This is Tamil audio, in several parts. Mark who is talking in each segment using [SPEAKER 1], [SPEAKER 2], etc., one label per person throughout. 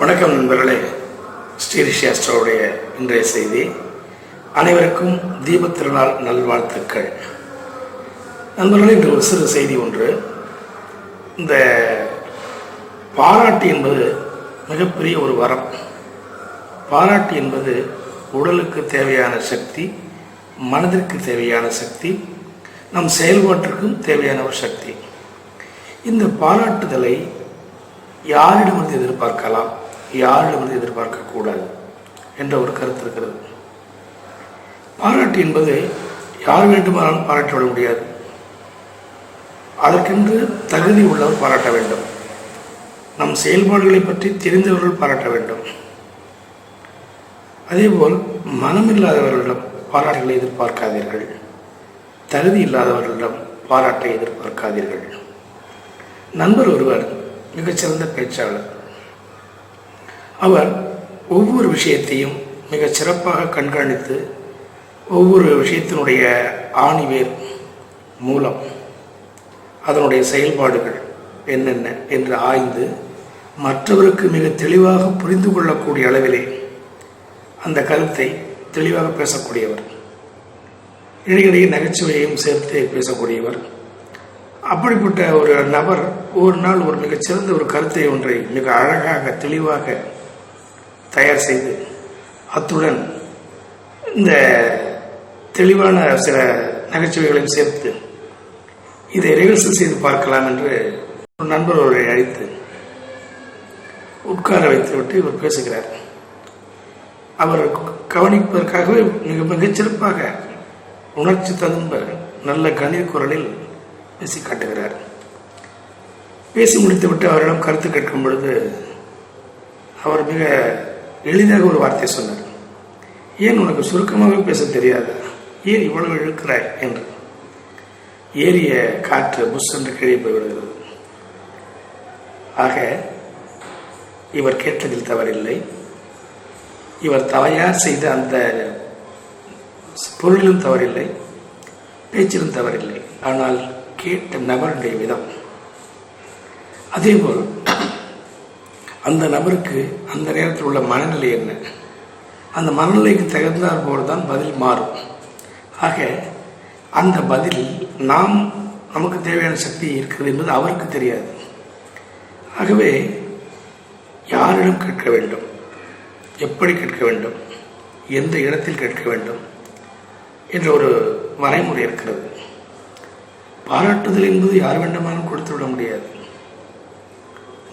[SPEAKER 1] வணக்கம் நண்பர்களே. ஸ்ரீரிஷி இன்றைய செய்தி. அனைவருக்கும் தீபத் திருநாள் நல்வாழ்த்துக்கள். நண்பர்களே இன்று ஒரு சிறு செய்தி ஒன்று. இந்த பாராட்டு என்பது மிகப்பெரிய ஒரு வரம். பாராட்டு என்பது உடலுக்கு தேவையான சக்தி மனதிற்கு தேவையான சக்தி நம் செயல்பாட்டிற்கும் தேவையான ஒரு சக்தி. இந்த பாராட்டுதலை யாரிடமிருந்து எதிர்பார்க்கலாம்? யாரிடமிருந்து எதிர்பார்க்கக்கூடாது என்ற ஒரு கருத்து இருக்கிறது. பாராட்டு என்பது யார் வேண்டுமானாலும் பாராட்டி விட முடியாது. அதற்கென்று தகுதி உள்ளவர் பாராட்ட வேண்டும். நம் செயல்பாடுகளை பற்றி தெரிந்தவர்கள் பாராட்ட வேண்டும். அதேபோல் மனமில்லாதவர்களிடம் பாராட்டுகளை எதிர்பார்க்காதீர்கள். தகுதி இல்லாதவர்களிடம் பாராட்டை எதிர்பார்க்காதீர்கள். நண்பர் ஒருவர் மிகச்சிறந்த பேச்சாளர். அவர் ஒவ்வொரு விஷயத்தையும் மிக சிறப்பாக கண்காணித்து ஒவ்வொரு விஷயத்தினுடைய ஆணிவேர் மூலம் அதனுடைய செயல்பாடுகள் என்னென்ன என்று ஆய்ந்து மற்றவருக்கு மிக தெளிவாக புரிந்து கொள்ளக்கூடிய அளவிலே அந்த கருத்தை தெளிவாக பேசக்கூடியவர். இடையிடையே நகைச்சுவையையும் சேர்த்து பேசக்கூடியவர். அப்படிப்பட்ட ஒரு நபர் ஒரு நாள் ஒரு மிகச்சிறந்த ஒரு கருத்தை ஒன்றை மிக அழகாக தெளிவாக தயார் செய்து அத்துடன் இந்த தெளிவான சில நகைச்சுவைகளையும் சேர்த்து இதை ரிஹர்சல் செய்து பார்க்கலாம் என்று ஒரு நண்பர் அவரை அழைத்து உட்கார வைத்துவிட்டு இவர் பேசுகிறார். அவர் கவனிப்பதற்காகவே மிக மிகச்சிறப்பாக உணர்ச்சி ததும்ப நல்ல கணீர் குரலில் பேசி காட்டுகிறார். பேசி முடித்துவிட்டு அவரிடம் கருத்து கேட்கும் பொழுது அவர் மிக எளிதாக ஒரு வார்த்தை சொன்னார். ஏன் உனக்கு சுருக்கமாக பேச தெரியாது? ஏன் இவ்வளவு இழுக்கிறாய் என்று. ஏறிய காற்று புஷ் என்று கீழே போய்விடுகிறது. ஆக இவர் கேட்டதில் தவறில்லை. இவர் தவையார் செய்த அந்த பொருளிலும் தவறில்லை. பேச்சிலும் தவறில்லை. ஆனால் கேட்ட நபருடைய விதம். அதேபோல் அந்த நபருக்கு அந்த நேரத்தில் உள்ள மனநிலை என்ன? அந்த மனநிலைக்கு தகுந்தார் போல் தான் பதில் மாறும். ஆக அந்த பதில் நாம் நமக்கு தேவையான சக்தி இருக்கிறது என்பது அவருக்கு தெரியாது. ஆகவே யாரிடம் கேட்க வேண்டும்? எப்படி கேட்க வேண்டும்? எந்த இடத்தில் கேட்க வேண்டும்? என்ற ஒரு வரைமுறை இருக்கிறது. பாராட்டுதல் என்பது யார் வேண்டுமானாலும் கொடுத்து விட முடியாது.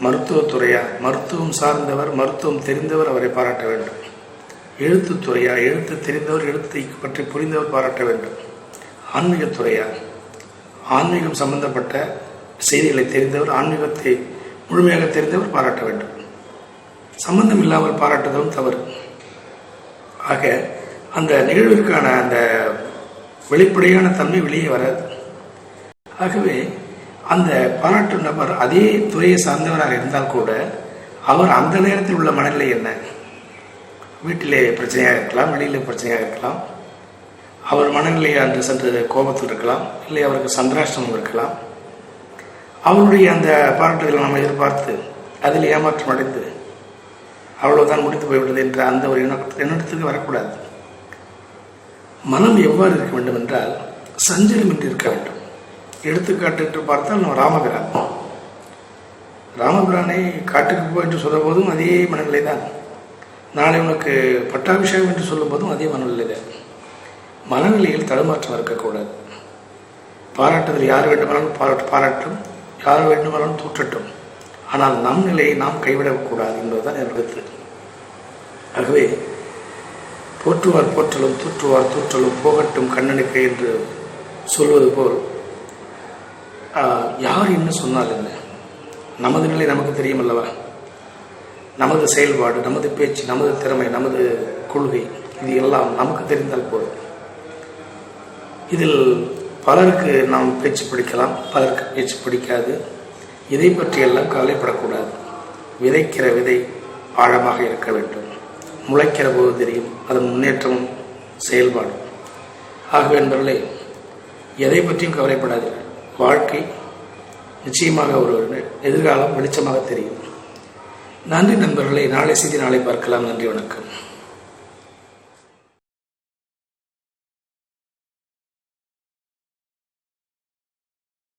[SPEAKER 1] மருத்துவத்துறையா? மருத்துவம் சார்ந்தவர் மருத்துவம் தெரிந்தவர் அவரை பாராட்ட வேண்டும். எழுத்துத்துறையா? எழுத்து தெரிந்தவர் எழுத்தை பற்றி புரிந்தவர் பாராட்ட வேண்டும். ஆன்மீகத்துறையா? ஆன்மீகம் சம்பந்தப்பட்ட செய்திகளை தெரிந்தவர் ஆன்மீகத்தை முழுமையாக தெரிந்தவர் பாராட்ட வேண்டும். சம்பந்தம் இல்லாமல் பாராட்டுதலும் தவறு. ஆக அந்த நிகழ்விற்கான அந்த வெளிப்படையான தன்மை வெளியே வராது. ஆகவே அந்த பாராட்டு நபர் அதே துறையை சார்ந்தவராக இருந்தால் கூட அவர் அந்த நேரத்தில் உள்ள மனநிலை என்ன? வீட்டிலே பிரச்சனையாக இருக்கலாம் வெளியில் பிரச்சனையாக இருக்கலாம். அவர் மனநிலை அன்று சென்று கோபத்தில் இருக்கலாம் இல்லை அவருக்கு சந்திராஷ்டமம் இருக்கலாம். அவருடைய அந்த பாராட்டுகளை நாம் எதிர்பார்த்து அதில் ஏமாற்றம் அடைந்து அவ்வளவுதான் முடித்து போய்விட்டது என்ற அந்த ஒரு எண்ண எண்ணத்துக்கு வரக்கூடாது. மனம் எவ்வாறு இருக்க வேண்டும் என்றால் சஞ்சலமின்றி இருக்க வேண்டும். எடுத்துக்காட்டு என்று பார்த்தால் நம்ம ராமபிரான். ராமபிரானை காட்டுக்கு போ என்று சொல்லும் போதும் அதே மனநிலை தான். நாளை உனக்கு பட்டாபிஷேகம் என்று சொல்லும் போதும் அதே மனநிலை தான். மனநிலையில் தடுமாற்றம் இருக்கக்கூடாது. பாராட்டுதல் யார் வேண்டுமானாலும் பாராட்டு பாராட்டும். யார் வேண்டுமானாலும் தூற்றட்டும். ஆனால் நம் நிலையை நாம் கைவிடக்கூடாது என்பதுதான் என் கருத்து. ஆகவே போற்றுவார் போற்றலும் தூற்றுவார் தூற்றலும் போகட்டும் கண்ணனுக்கு என்று சொல்வது போல் யார் என்ன சொன்னால் என்ன? நமது நிலை நமக்கு தெரியும் அல்லவா நமது செயல்பாடு நமது பேச்சு நமது திறமை நமது கொள்கை இது எல்லாம் நமக்கு தெரிந்தால் போதும். இதில் பலருக்கு நாம் பேச்சு பிடிக்கலாம் பலருக்கு பேச்சு பிடிக்காது. இதை பற்றியெல்லாம் கவலைப்படக்கூடாது. விதைக்கிற விதை ஆழமாக இருக்க வேண்டும். முளைக்கிற போது தெரியும் அதன் முன்னேற்றம் செயல்பாடு. ஆகவே என்பவர்களே எதை பற்றியும் கவலைப்படாதீர்கள். வாழ்க்கை நிச்சயமாக ஒரு எதிர்காலம் வெளிச்சமாக தெரியும். நன்றி நண்பர்களை நாளை செய்தி நாளை பார்க்கலாம். நன்றி வணக்கம்.